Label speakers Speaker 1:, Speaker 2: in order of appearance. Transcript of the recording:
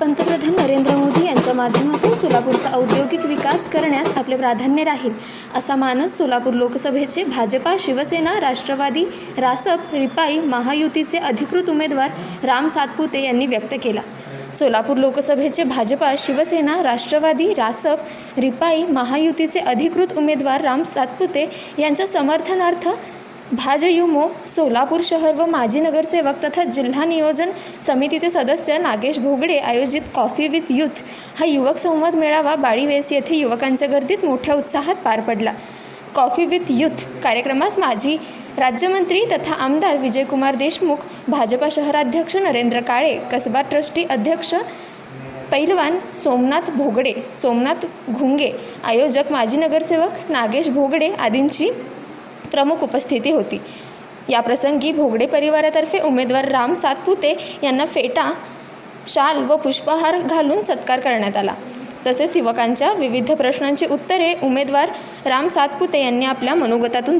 Speaker 1: पंतप्रधान नरेंद्र मोदी यांच्या माध्यमातून सोलापूरचा औद्योगिक विकास करण्यास आपले प्राधान्य राहील असा मानस सोलापूर लोकसभेचे भाजपा शिवसेना राष्ट्रवादी रासप रिपाई महायुतीचे अधिकृत उमेदवार राम सातपुते यांनी व्यक्त केला. सोलापूर लोकसभेचे भाजपा शिवसेना राष्ट्रवादी रासप रिपाई महायुतीचे अधिकृत उमेदवार राम सातपुते यांच्या समर्थनार्थ भाजयुमो सोलापूर शहर व माजी नगरसेवक तथा जिल्हा नियोजन समितीचे सदस्य नागेश भोगडे आयोजित कॉफी विथ यूथ हा युवक संवाद मेळावा बाळीवेस येथे युवकांच्या गर्दीत मोठ्या उत्साहात पार पडला. कॉफी विथ यूथ कार्यक्रमास माजी राज्यमंत्री तथा आमदार विजयकुमार देशमुख भाजपा शहराध्यक्ष नरेंद्र काळे कसबा ट्रस्टी अध्यक्ष पैलवान सोमनाथ भोगडे सोमनाथ घुंगे आयोजक माजी नगरसेवक नागेश भोगडे आदींची प्रमुख उपस्थिती होती. याप्रसंगी भोगडे परिवारातर्फे उमेदवार राम सातपुते यांना फेटा शाल व पुष्पहार घालून सत्कार करण्यात आला. तसेच युवकांच्या विविध प्रश्नांची उत्तरे उमेदवार राम सातपुते यांनी आपल्या मनोगतातून